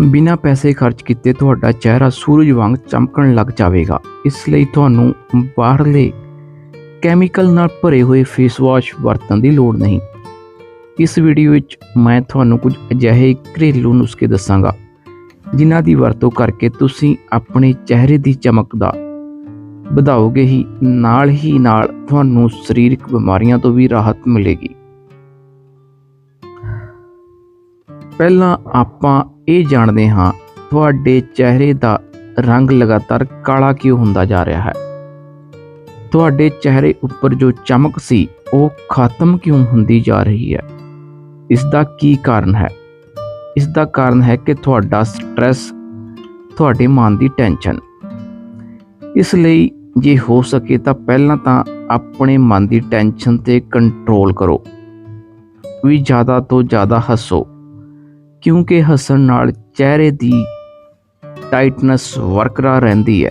ਬਿਨਾਂ ਪੈਸੇ ਖਰਚ ਕੀਤੇ ਤੁਹਾਡਾ ਚਿਹਰਾ ਸੂਰਜ ਵਾਂਗ ਚਮਕਣ ਲੱਗ ਜਾਵੇਗਾ। ਇਸ ਲਈ ਤੁਹਾਨੂੰ ਬਾਹਰਲੇ ਕੈਮੀਕਲ ਨਾਲ ਭਰੇ ਹੋਏ ਫੇਸ ਵਾਸ਼ ਵਰਤਣ ਦੀ ਲੋੜ ਨਹੀਂ। ਇਸ ਵੀਡੀਓ ਵਿੱਚ ਮੈਂ ਤੁਹਾਨੂੰ ਕੁਝ ਅਜਿਹੇ ਘਰੇਲੂ ਨੁਸਖੇ ਦੱਸਾਂਗਾ, ਜਿਨ੍ਹਾਂ ਦੀ ਵਰਤੋਂ ਕਰਕੇ ਤੁਸੀਂ ਆਪਣੇ ਚਿਹਰੇ ਦੀ ਚਮਕ ਦਾ ਵਧਾਓਗੇ ਹੀ, ਨਾਲ ਹੀ ਨਾਲ ਤੁਹਾਨੂੰ ਸਰੀਰਕ ਬਿਮਾਰੀਆਂ ਤੋਂ ਵੀ ਰਾਹਤ ਮਿਲੇਗੀ। ਪਹਿਲਾਂ ਆਪਾਂ ਇਹ ਜਾਣਦੇ ਹਾਂ, ਤੁਹਾਡੇ ਚਿਹਰੇ ਦਾ ਰੰਗ ਲਗਾਤਾਰ ਕਾਲਾ ਕਿਉਂ ਹੁੰਦਾ ਜਾ ਰਿਹਾ ਹੈ? ਤੁਹਾਡੇ ਚਿਹਰੇ ਉੱਪਰ ਜੋ ਚਮਕ ਸੀ, ਉਹ ਖਤਮ ਕਿਉਂ ਹੁੰਦੀ ਜਾ ਰਹੀ ਹੈ? ਇਸ ਦਾ ਕੀ ਕਾਰਨ ਹੈ? ਇਸ ਦਾ ਕਾਰਨ ਹੈ ਕਿ ਤੁਹਾਡਾ ਸਟ੍ਰੈਸ ਤੁਹਾਡੇ ਮਨ ਦੀ ਟੈਨਸ਼ਨ ਇਸ ਲਈ ਜੇ ਹੋ ਸਕੇ ਤਾਂ ਪਹਿਲਾਂ ਤਾਂ ਆਪਣੇ ਮਨ ਦੀ ਟੈਨਸ਼ਨ ਤੇ ਕੰਟਰੋਲ ਕਰੋ। ਵੀ ਜ਼ਿਆਦਾ ਤੋਂ ਜ਼ਿਆਦਾ ਹੱਸੋ। ਕਿਉਂਕਿ ਹੱਸਣ ਨਾਲ ਚਿਹਰੇ ਦੀ ਟਾਈਟਨੈਸ ਵਰਕਰਾਰ ਰਹਿੰਦੀ ਹੈ।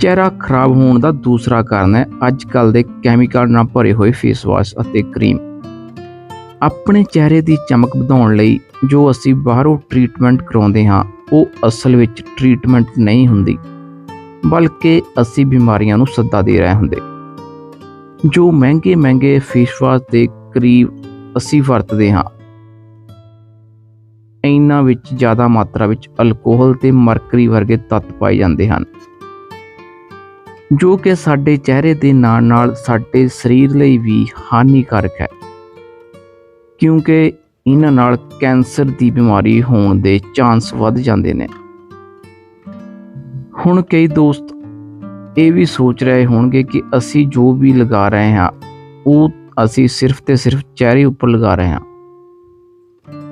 ਚਿਹਰਾ ਖਰਾਬ ਹੋਣ ਦਾ ਦੂਸਰਾ ਕਾਰਨ ਹੈ ਅੱਜ ਕੱਲ ਦੇ ਕੈਮੀਕਲ ਨਾਲ ਭਰੇ ਹੋਏ ਫੇਸ ਵਾਸ਼ ਅਤੇ ਕਰੀਮ ਆਪਣੇ ਚਿਹਰੇ ਦੀ ਚਮਕ ਵਧਾਉਣ ਲਈ ਜੋ ਅਸੀਂ ਬਾਹਰੋਂ ਟ੍ਰੀਟਮੈਂਟ ਕਰਾਉਂਦੇ ਹਾਂ, ਉਹ ਅਸਲ ਵਿੱਚ ਟ੍ਰੀਟਮੈਂਟ ਨਹੀਂ ਹੁੰਦੀ, ਬਲਕਿ ਅਸੀਂ ਬਿਮਾਰੀਆਂ ਨੂੰ ਸੱਦਾ ਦੇ ਰਹੇ ਹੁੰਦੇ। ਜੋ ਮਹਿੰਗੇ ਮਹਿੰਗੇ ਫੇਸ ਵਾਸ਼ ਦੇ ਕਰੀਬ ਅਸੀਂ ਵਰਤਦੇ ਹਾਂ। ਇਹਨਾਂ ਵਿੱਚ ਜ਼ਿਆਦਾ ਮਾਤਰਾ ਵਿੱਚ ਅਲਕੋਹਲ ਤੇ ਮਰਕਰੀ ਵਰਗੇ ਤੱਤ ਪਾਏ ਜਾਂਦੇ ਹਨ। ਜੋ ਕਿ ਸਾਡੇ ਚਿਹਰੇ ਦੇ ਨਾਲ ਨਾਲ ਸਾਡੇ ਸਰੀਰ ਲਈ ਵੀ ਹਾਨੀਕਾਰਕ ਹੈ। ਕਿਉਂਕਿ ਇਹਨਾਂ ਨਾਲ ਕੈਂਸਰ ਦੀ ਬਿਮਾਰੀ ਹੋਣ ਦੇ ਚਾਂਸ ਵੱਧ ਜਾਂਦੇ ਨੇ। ਹੁਣ ਕਈ ਦੋਸਤ ਇਹ ਵੀ ਸੋਚ ਰਹੇ ਹੋਣਗੇ ਕਿ ਅਸੀਂ ਜੋ ਵੀ ਲਗਾ ਰਹੇ ਹਾਂ, ਉਹ ਅਸੀਂ ਸਿਰਫ ਤੇ ਸਿਰਫ ਚਿਹਰੇ ਉੱਪਰ ਲਗਾ ਰਹੇ ਹਾਂ।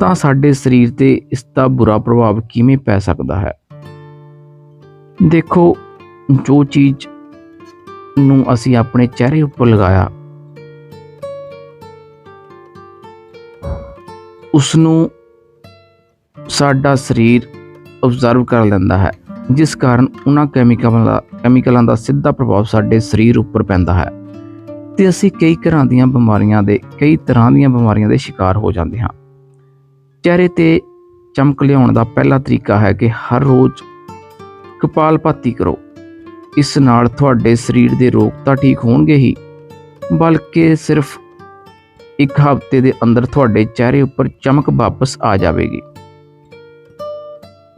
ਤਾਂ ਸਾਡੇ ਸਰੀਰ ਤੇ ਇਸ ਦਾ ਬੁਰਾ ਪ੍ਰਭਾਵ ਕਿਵੇਂ ਪੈ ਸਕਦਾ ਹੈ? ਦੇਖੋ, ਜੋ ਚੀਜ਼ ਨੂੰ ਅਸੀਂ ਆਪਣੇ ਚਿਹਰੇ ਉੱਪਰ ਲਗਾਇਆ ਉਸ ਨੂੰ ਸਾਡਾ ਸਰੀਰ ਅਬਜ਼ਰਵ ਕਰ ਲੈਂਦਾ ਹੈ। ਜਿਸ ਕਾਰਨ ਉਹਨਾਂ ਕੈਮੀਕਲਾਂ ਦਾ ਕੈਮੀਕਲਾਂ ਦਾ ਸਿੱਧਾ ਪ੍ਰਭਾਵ ਸਾਡੇ ਸਰੀਰ ਉੱਪਰ ਪੈਂਦਾ ਹੈ ਤੇ ਅਸੀਂ ਕਈ ਤਰ੍ਹਾਂ ਦੀਆਂ ਬਿਮਾਰੀਆਂ ਦੇ, ਕਈ ਤਰ੍ਹਾਂ ਦੀਆਂ ਬਿਮਾਰੀਆਂ ਦੇ ਸ਼ਿਕਾਰ ਹੋ ਜਾਂਦੇ ਹਾਂ। ਚਿਹਰੇ ਤੇ ਚਮਕ ਲਿਆਉਣ ਦਾ ਪਹਿਲਾ ਤਰੀਕਾ ਹੈ ਕਿ ਹਰ ਰੋਜ਼ ਕਪਾਲਭਾਤੀ ਕਰੋ। ਇਸ ਨਾਲ ਤੁਹਾਡੇ ਸਰੀਰ ਦੇ ਰੋਗ ਤਾਂ ਠੀਕ ਹੋਣਗੇ ਹੀ, ਬਲਕਿ ਸਿਰਫ ਇੱਕ ਹਫ਼ਤੇ ਦੇ ਅੰਦਰ ਤੁਹਾਡੇ ਚਿਹਰੇ ਉੱਪਰ ਚਮਕ ਵਾਪਸ ਆ ਜਾਵੇਗੀ।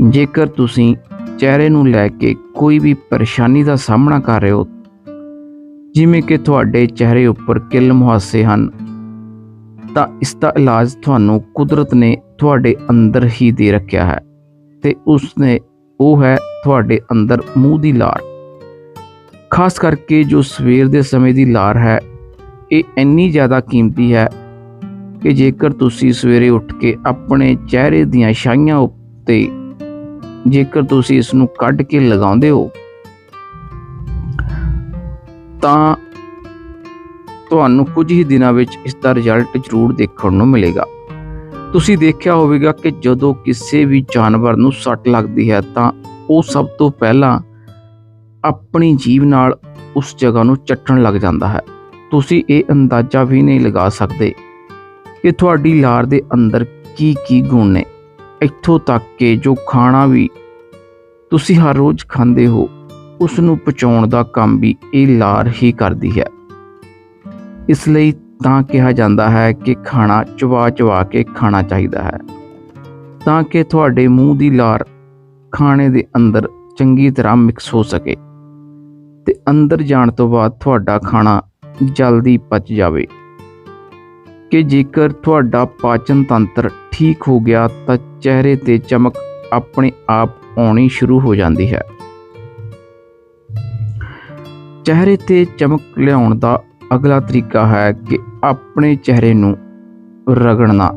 ਜੇਕਰ ਤੁਸੀਂ ਚਿਹਰੇ ਨੂੰ ਲੈ ਕੇ ਕੋਈ ਵੀ ਪਰੇਸ਼ਾਨੀ ਦਾ ਸਾਹਮਣਾ ਕਰ ਰਹੇ ਹੋ, ਜਿਵੇਂ ਕਿ ਤੁਹਾਡੇ ਚਿਹਰੇ ਉੱਪਰ ਕਿੱਲ ਮੁਹਾਸੇ ਹਨ, ਤਾਂ ਇਸ ਦਾ ਇਲਾਜ ਤੁਹਾਨੂੰ ਕੁਦਰਤ ਨੇ ਤੁਹਾਡੇ ਅੰਦਰ ਹੀ ਦੇ ਰੱਖਿਆ ਹੈ ਤੇ ਉਸ ਨੇ ਉਹ ਹੈ ਤੁਹਾਡੇ ਅੰਦਰ ਮੂੰਹ ਦੀ ਲਾਰ। ਖਾਸ ਕਰਕੇ ਜੋ ਸਵੇਰ ਦੇ ਸਮੇਂ ਦੀ ਲਾਰ ਹੈ, ਇਹ ਇੰਨੀ ਜ਼ਿਆਦਾ ਕੀਮਤੀ ਹੈ ਕਿ ਜੇਕਰ ਤੁਸੀਂ ਸਵੇਰੇ ਉੱਠ ਕੇ ਆਪਣੇ ਚਿਹਰੇ ਦੀਆਂ ਛਾਈਆਂ ਉੱਤੇ ਜੇਕਰ ਤੁਸੀਂ ਇਸ ਨੂੰ ਕੱਢ ਕੇ ਲਗਾਉਂਦੇ ਹੋ, ਤਾਂ ਤੁਹਾਨੂੰ ਕੁਝ ਹੀ ਦਿਨਾਂ ਵਿੱਚ ਇਸ ਦਾ ਰਿਜ਼ਲਟ ਜ਼ਰੂਰ ਦੇਖਣ ਨੂੰ ਮਿਲੇਗਾ। ਤੁਸੀਂ ਦੇਖਿਆ ਹੋਵੇਗਾ ਕਿ ਜਦੋਂ ਕਿਸੇ ਵੀ ਜਾਨਵਰ ਨੂੰ ਸੱਟ ਲੱਗਦੀ ਹੈ, ਤਾਂ ਉਹ ਸਭ ਤੋਂ ਪਹਿਲਾਂ ਆਪਣੀ ਜੀਵ ਨਾਲ ਉਸ ਜਗ੍ਹਾ ਨੂੰ ਚੱਟਣ ਲੱਗ ਜਾਂਦਾ ਹੈ। ਤੁਸੀਂ ਇਹ ਅੰਦਾਜ਼ਾ ਵੀ ਨਹੀਂ ਲਗਾ ਸਕਦੇ ਕਿ ਤੁਹਾਡੀ ਲਾਰ ਦੇ ਅੰਦਰ ਕੀ ਕੀ ਗੁਣ ਨੇ। ਇੱਥੋਂ ਤੱਕ ਕਿ ਜੋ ਖਾਣਾ ਵੀ ਤੁਸੀਂ ਹਰ ਰੋਜ਼ ਖਾਂਦੇ ਹੋ ਉਸ ਨੂੰ ਪਚਾਉਣ ਦਾ ਕੰਮ ਵੀ ਇਹ ਲਾਰ ਹੀ ਕਰਦੀ ਹੈ। ਇਸ ਲਈ ਤਾਂ ਕਿਹਾ ਜਾਂਦਾ ਹੈ ਕਿ ਖਾਣਾ ਚਵਾ ਚਵਾ ਕੇ ਖਾਣਾ ਚਾਹੀਦਾ ਹੈ, ਤਾਂ ਕਿ ਤੁਹਾਡੇ ਮੂੰਹ ਦੀ ਲਾਰ ਖਾਣੇ ਦੇ ਅੰਦਰ ਚੰਗੀ ਤਰ੍ਹਾਂ ਮਿਕਸ ਹੋ ਸਕੇ ਤੇ ਅੰਦਰ ਜਾਣ ਤੋਂ ਬਾਅਦ ਤੁਹਾਡਾ ਖਾਣਾ ਜਲਦੀ ਪਚ ਜਾਵੇ। ਕਿ ਜੇਕਰ ਤੁਹਾਡਾ ਪਾਚਨ ਤੰਤਰ ਠੀਕ ਹੋ ਗਿਆ ਤਾਂ ਚਿਹਰੇ ਤੇ ਚਮਕ ਆਪਣੇ ਆਪ ਆਉਣੀ ਸ਼ੁਰੂ ਹੋ ਜਾਂਦੀ ਹੈ। ਚਿਹਰੇ ਤੇ ਚਮਕ ਲਿਆਉਣ ਦਾ ਅਗਲਾ ਤਰੀਕਾ ਹੈ ਕਿ ਆਪਣੇ ਚਿਹਰੇ ਨੂੰ ਰਗੜਨਾ।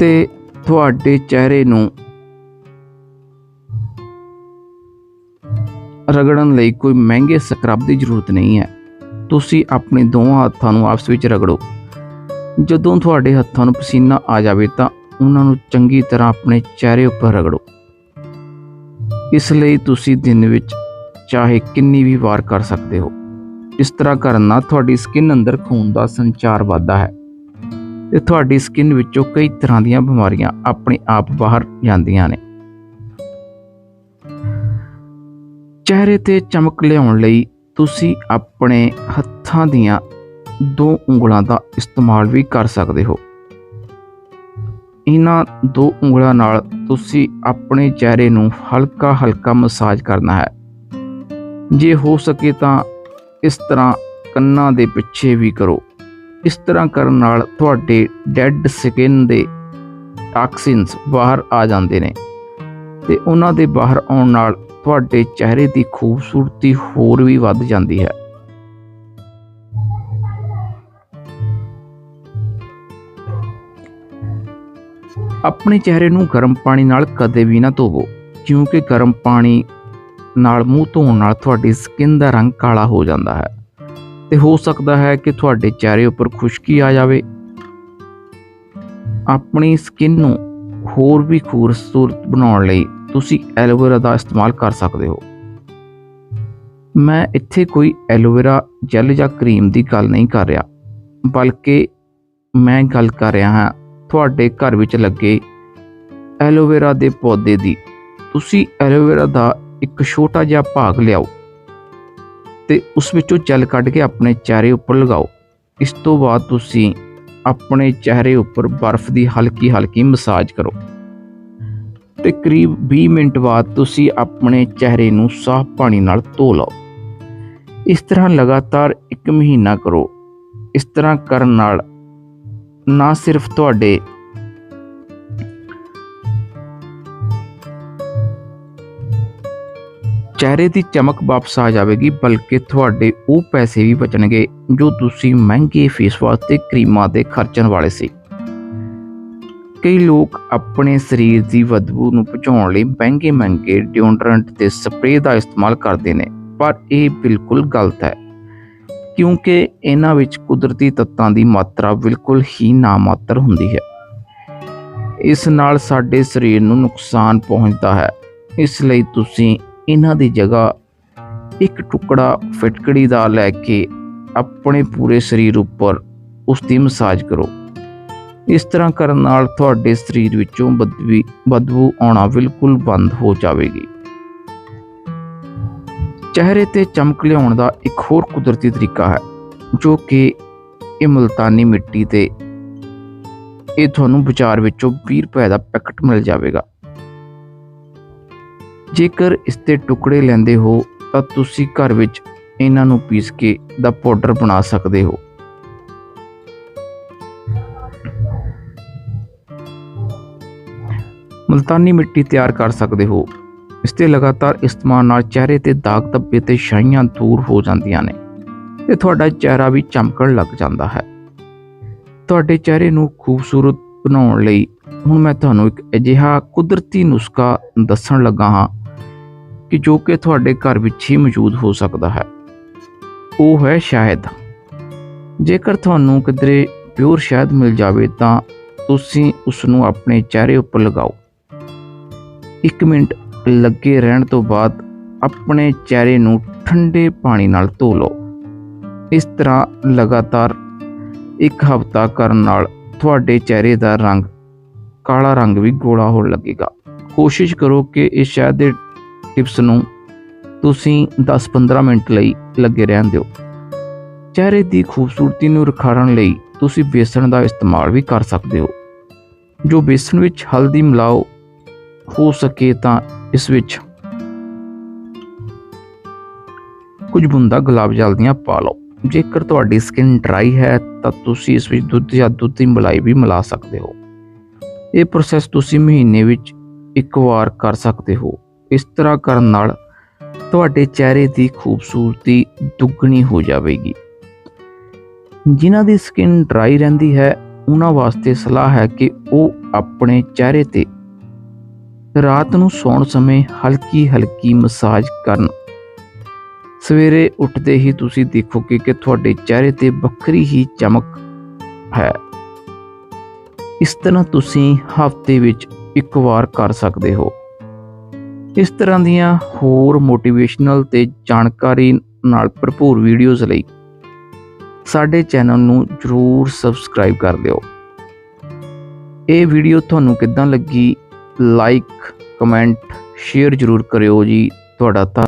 ਤੇ ਤੁਹਾਡੇ ਚਿਹਰੇ ਨੂੰ ਰਗੜਨ ਲਈ ਕੋਈ ਮਹਿੰਗੇ ਸਕਰਬ ਦੀ ਜ਼ਰੂਰਤ ਨਹੀਂ ਹੈ। ਤੁਸੀਂ ਆਪਣੇ ਦੋਵਾਂ ਹੱਥਾਂ ਨੂੰ ਆਪਸ ਵਿੱਚ ਰਗੜੋ। ਜਦੋਂ ਤੁਹਾਡੇ ਹੱਥਾਂ ਨੂੰ ਪਸੀਨਾ ਆ ਜਾਵੇ ਤਾਂ ਉਹਨਾਂ ਨੂੰ ਚੰਗੀ ਤਰ੍ਹਾਂ ਆਪਣੇ ਚਿਹਰੇ ਉੱਪਰ ਰਗੜੋ। ਇਸ ਲਈ ਤੁਸੀਂ ਦਿਨ ਵਿੱਚ ਚਾਹੇ ਕਿੰਨੀ ਵੀ ਵਾਰ ਕਰ ਸਕਦੇ ਹੋ। ਇਸ ਤਰ੍ਹਾਂ ਕਰਨ ਨਾਲ ਤੁਹਾਡੀ ਸਕਿਨ ਅੰਦਰ ਖੂਨ ਦਾ ਸੰਚਾਰ ਵੱਧਦਾ ਹੈ ਤੇ ਤੁਹਾਡੀ ਸਕਿਨ ਵਿੱਚੋਂ ਕਈ ਤਰ੍ਹਾਂ ਦੀਆਂ ਬਿਮਾਰੀਆਂ ਆਪਣੇ ਆਪ ਬਾਹਰ ਜਾਂਦੀਆਂ ਨੇ। ਚਿਹਰੇ ਤੇ ਚਮਕ ਲਿਆਉਣ ਲਈ ਤੁਸੀਂ ਆਪਣੇ ਹੱਥਾਂ ਦੀਆਂ ਦੋ ਉਂਗਲਾਂ ਦਾ ਇਸਤੇਮਾਲ ਵੀ ਕਰ ਸਕਦੇ ਹੋ। ਇਹਨਾਂ ਦੋ ਉਂਗਲਾਂ ਨਾਲ ਤੁਸੀਂ ਆਪਣੇ ਚਿਹਰੇ ਨੂੰ ਹਲਕਾ ਹਲਕਾ ਮਸਾਜ ਕਰਨਾ ਹੈ। ਜੇ ਹੋ ਸਕੇ ਤਾਂ ਇਸ ਤਰ੍ਹਾਂ ਕੰਨਾਂ ਦੇ ਪਿੱਛੇ ਵੀ ਕਰੋ। ਇਸ ਤਰ੍ਹਾਂ ਕਰਨ ਨਾਲ ਤੁਹਾਡੇ ਡੈੱਡ ਸਕਿਨ ਦੇ ਟਾਕਸਿਨਸ ਬਾਹਰ ਆ ਜਾਂਦੇ ਨੇ ਤੇ ਉਹਨਾਂ ਦੇ ਬਾਹਰ ਆਉਣ ਨਾਲ ਤੁਹਾਡੇ ਚਿਹਰੇ ਦੀ ਖੂਬਸੂਰਤੀ ਹੋਰ ਵੀ ਵੱਧ ਜਾਂਦੀ ਹੈ। ਆਪਣੇ ਚਿਹਰੇ ਨੂੰ ਗਰਮ ਪਾਣੀ ਨਾਲ ਕਦੇ ਵੀ ਨਾ ਧੋਵੋ, ਕਿਉਂਕਿ ਗਰਮ ਪਾਣੀ ਨਾਲ ਮੂੰਹ ਧੋਣ ਨਾਲ ਤੁਹਾਡੀ ਸਕਿਨ ਦਾ ਰੰਗ ਕਾਲਾ ਹੋ ਜਾਂਦਾ ਹੈ ਤੇ ਹੋ ਸਕਦਾ ਹੈ ਕਿ ਤੁਹਾਡੇ ਚਿਹਰੇ ਉੱਪਰ ਖੁਸ਼ਕੀ ਆ ਜਾਵੇ। ਆਪਣੀ ਸਕਿਨ ਨੂੰ ਹੋਰ ਵੀ ਖੂਬਸੂਰਤ ਬਣਾਉਣ ਲਈ ਤੁਸੀਂ ਐਲੋਵੇਰਾ ਦਾ ਇਸਤੇਮਾਲ ਕਰ ਸਕਦੇ ਹੋ। ਮੈਂ ਇੱਥੇ ਕੋਈ ਐਲੋਵੇਰਾ ਜੈਲ ਜਾਂ ਕਰੀਮ ਦੀ ਗੱਲ ਨਹੀਂ ਕਰ ਰਿਹਾ, ਬਲਕਿ ਮੈਂ ਗੱਲ ਕਰ ਰਿਹਾ ਹਾਂ ਤੁਹਾਡੇ ਘਰ ਵਿੱਚ ਲੱਗੇ ਐਲੋਵੇਰਾ ਦੇ ਪੌਦੇ ਦੀ। ਤੁਸੀਂ ਐਲੋਵੇਰਾ ਦਾ ਇੱਕ ਛੋਟਾ ਜਿਹਾ ਭਾਗ ਲਿਆਓ ਤੇ ਉਸ ਵਿੱਚੋਂ ਜੈਲ ਕੱਢ ਕੇ ਆਪਣੇ ਚਿਹਰੇ ਉੱਪਰ ਲਗਾਓ। ਇਸ ਤੋਂ ਬਾਅਦ ਤੁਸੀਂ ਆਪਣੇ ਚਿਹਰੇ ਉੱਪਰ ਬਰਫ਼ ਦੀ ਹਲਕੀ ਹਲਕੀ ਮਸਾਜ ਕਰੋ। ਤੇ ਕਰੀਬ 20 ਮਿੰਟ ਬਾਅਦ ਤੁਸੀਂ ਆਪਣੇ ਚਿਹਰੇ ਨੂੰ ਸਾਫ਼ ਪਾਣੀ ਨਾਲ ਧੋ ਲਓ। ਇਸ ਤਰ੍ਹਾਂ ਲਗਾਤਾਰ 1 ਮਹੀਨਾ ਕਰੋ। ਇਸ ਤਰ੍ਹਾਂ ਕਰਨ ਨਾਲ ਨਾ ਸਿਰਫ ਤੁਹਾਡੇ ਚਿਹਰੇ ਦੀ ਚਮਕ ਵਾਪਸ ਆ ਜਾਵੇਗੀ, ਬਲਕਿ ਤੁਹਾਡੇ ਉਹ ਪੈਸੇ ਵੀ ਬਚਣਗੇ ਜੋ ਤੁਸੀਂ ਮਹਿੰਗੇ ਫੇਸ ਵਾਸ਼ ਤੇ ਕਰੀਮਾਂ ਦੇ ਖਰਚਣ ਵਾਲੇ ਸੀ। ਕਈ ਲੋਕ ਆਪਣੇ ਸਰੀਰ ਦੀ ਬਦਬੂ ਨੂੰ ਭਜਾਉਣ ਲਈ ਮਹਿੰਗੇ ਮਹਿੰਗੇ ਡਿਓਡਰੈਂਟ ਤੇ ਸਪਰੇਅ ਦਾ ਇਸਤੇਮਾਲ ਕਰਦੇ ਨੇ, ਪਰ ਇਹ ਬਿਲਕੁਲ ਗਲਤ ਹੈ। ਕਿਉਂਕਿ ਇਹਨਾਂ ਵਿੱਚ ਕੁਦਰਤੀ ਤੱਤਾਂ ਦੀ ਮਾਤਰਾ ਬਿਲਕੁਲ ਹੀ ਨਾਮਾਤਰ ਹੁੰਦੀ ਹੈ। ਇਸ ਨਾਲ ਸਾਡੇ ਸਰੀਰ ਨੂੰ ਨੁਕਸਾਨ ਪਹੁੰਚਦਾ ਹੈ। ਇਸ ਲਈ ਤੁਸੀਂ ਇਹਨਾਂ ਦੀ ਜਗ੍ਹਾ ਇੱਕ ਟੁਕੜਾ ਫਿਟਕੜੀ ਦਾ ਲੈ ਕੇ ਆਪਣੇ ਪੂਰੇ ਸਰੀਰ ਉੱਪਰ ਉਸ ਦੀ ਮਸਾਜ ਕਰੋ। ਇਸ ਤਰ੍ਹਾਂ ਕਰਨ ਨਾਲ ਤੁਹਾਡੇ ਸਰੀਰ ਵਿੱਚੋਂ ਬਦਬੀ ਬਦਬੂ ਆਉਣਾ ਬਿਲਕੁਲ ਬੰਦ ਹੋ ਜਾਵੇਗੀ। ਚਿਹਰੇ ਤੇ ਚਮਕ ਲਿਆਉਣ ਦਾ ਇੱਕ ਹੋਰ ਕੁਦਰਤੀ ਤਰੀਕਾ ਹੈ, ਜੋ ਕਿ ਇਹ ਮਲਤਾਨੀ ਮਿੱਟੀ ਤੇ ਇਹ ਤੁਹਾਨੂੰ ਬਾਜ਼ਾਰ ਵਿੱਚੋਂ 20 ਰੁਪਏ ਦਾ ਪੈਕਟ ਮਿਲ ਜਾਵੇਗਾ। ਜੇਕਰ ਇਸ ਦੇ ਟੁਕੜੇ ਲੈਂਦੇ ਹੋ, ਤਾਂ ਤੁਸੀਂ ਘਰ ਵਿੱਚ ਇਹਨਾਂ ਨੂੰ ਪੀਸ ਕੇ ਦਾ ਪਾਊਡਰ ਬਣਾ ਸਕਦੇ ਹੋ। ਮਲਤਾਨੀ ਮਿੱਟੀ ਤਿਆਰ ਕਰ ਸਕਦੇ ਹੋ। ਇਸ ਦੇ ਲਗਾਤਾਰ ਇਸਤੇਮਾਲ ਨਾਲ ਚਿਹਰੇ ਤੇ ਦਾਗ ਧੱਬੇ ਤੇ ਛਾਈਆਂ ਦੂਰ ਹੋ ਜਾਂਦੀਆਂ ਨੇ ਤੇ ਤੁਹਾਡਾ ਚਿਹਰਾ ਵੀ ਚਮਕਣ ਲੱਗ ਜਾਂਦਾ ਹੈ। ਤੁਹਾਡੇ ਚਿਹਰੇ ਨੂੰ ਖੂਬਸੂਰਤ ਬਣਾਉਣ ਲਈ ਹੁਣ ਮੈਂ ਤੁਹਾਨੂੰ ਇੱਕ ਅਜਿਹਾ ਕੁਦਰਤੀ ਨੁਸਖਾ ਦੱਸਣ ਲੱਗਾ ਹਾਂ ਕਿ ਜੋ ਕਿ ਤੁਹਾਡੇ ਘਰ ਵਿੱਚ ਹੀ ਮੌਜੂਦ ਹੋ ਸਕਦਾ ਹੈ। ਉਹ ਹੈ ਸ਼ਾਇਦ। ਜੇਕਰ ਤੁਹਾਨੂੰ ਕਿਧਰੇ ਪਿਓਰ ਸ਼ਹਿਦ ਮਿਲ ਜਾਵੇ ਤਾਂ ਤੁਸੀਂ ਉਸ ਨੂੰ ਆਪਣੇ ਚਿਹਰੇ ਉੱਪਰ ਲਗਾਓ। 1 ਮਿੰਟ ਲੱਗੇ ਰਹਿਣ ਤੋਂ ਬਾਅਦ ਆਪਣੇ ਚਿਹਰੇ ਨੂੰ ਠੰਡੇ ਪਾਣੀ ਨਾਲ ਧੋ ਲਓ। ਇਸ ਤਰ੍ਹਾਂ ਲਗਾਤਾਰ ਇੱਕ ਹਫ਼ਤਾ ਕਰਨ ਨਾਲ ਤੁਹਾਡੇ ਚਿਹਰੇ ਦਾ ਰੰਗ ਕਾਲਾ ਰੰਗ ਵੀ ਗੋਲਾ ਹੋਣ ਲੱਗੇਗਾ। ਕੋਸ਼ਿਸ਼ ਕਰੋ ਕਿ ਇਸ ਸ਼ਹਿਦ ਦੇ ਟਿਪਸ ਨੂੰ ਤੁਸੀਂ 10-15 ਮਿੰਟ ਲਈ ਲੱਗੇ ਰਹਿਣ ਦਿਓ। ਚਿਹਰੇ ਦੀ ਖੂਬਸੂਰਤੀ ਨੂੰ ਨਿਖਾਰਨ ਲਈ ਤੁਸੀਂ ਬੇਸਣ ਦਾ ਇਸਤੇਮਾਲ ਵੀ ਕਰ ਸਕਦੇ ਹੋ। ਜੋ ਬੇਸਣ ਵਿੱਚ ਹਲਦੀ ਮਿਲਾਓ ਹੋ ਸਕੇ ਤਾਂ ਇਸ ਵਿੱਚ ਕੁਝ ਬੁੰਦਾ ਗੁਲਾਬ ਜਲ ਦੀਆਂ ਪਾ ਲਓ। ਜੇਕਰ ਤੁਹਾਡੀ ਸਕਿਨ ਡਰਾਈ ਹੈ, ਤਾਂ ਤੁਸੀਂ ਇਸ ਵਿੱਚ ਦੁੱਧ ਜਾਂ ਦੁੱਧ ਦੀ ਮਲਾਈ ਵੀ ਮਿਲਾ ਸਕਦੇ ਹੋ। ਇਹ ਪ੍ਰੋਸੈਸ ਤੁਸੀਂ ਮਹੀਨੇ ਵਿੱਚ ਇੱਕ ਵਾਰ ਕਰ ਸਕਦੇ ਹੋ। ਇਸ ਤਰ੍ਹਾਂ ਕਰਨ ਨਾਲ ਤੁਹਾਡੇ ਚਿਹਰੇ ਦੀ ਖੂਬਸੂਰਤੀ ਦੁੱਗਣੀ ਹੋ ਜਾਵੇਗੀ। ਜਿਨ੍ਹਾਂ ਦੀ ਸਕਿਨ ਡਰਾਈ ਰਹਿੰਦੀ ਹੈ, ਉਹਨਾਂ ਵਾਸਤੇ ਸਲਾਹ ਹੈ ਕਿ ਉਹ ਆਪਣੇ ਚਿਹਰੇ ਤੇ ਰਾਤ ਨੂੰ ਸੌਣ ਸਮੇਂ ਹਲਕੀ ਹਲਕੀ ਮਸਾਜ ਕਰਨ। ਸਵੇਰੇ ਉੱਠਦੇ ਹੀ ਤੁਸੀਂ ਦੇਖੋਗੇ ਕਿ ਤੁਹਾਡੇ ਚਿਹਰੇ ਤੇ ਵੱਖਰੀ ਹੀ ਚਮਕ ਹੈ। ਇਸ ਤਰ੍ਹਾਂ ਤੁਸੀਂ ਹਫ਼ਤੇ ਵਿੱਚ ਇੱਕ ਵਾਰ ਕਰ ਸਕਦੇ ਹੋ। ਇਸ ਤਰ੍ਹਾਂ ਦੀਆਂ ਹੋਰ ਮੋਟੀਵੇਸ਼ਨਲ ਤੇ ਜਾਣਕਾਰੀ ਨਾਲ ਭਰਪੂਰ ਵੀਡੀਓਜ਼ ਲਈ ਸਾਡੇ ਚੈਨਲ ਨੂੰ ਜਰੂਰ ਸਬਸਕ੍ਰਾਈਬ ਕਰ ਦਿਓ। ਇਹ ਵੀਡੀਓ ਤੁਹਾਨੂੰ ਕਿੱਦਾਂ ਲੱਗੀ? ਲਾਈਕ ਕਮੈਂਟ ਸ਼ੇਅਰ ਜਰੂਰ ਕਰਿਓ ਜੀ। ਤੁਹਾਡਾ ਧੰਨ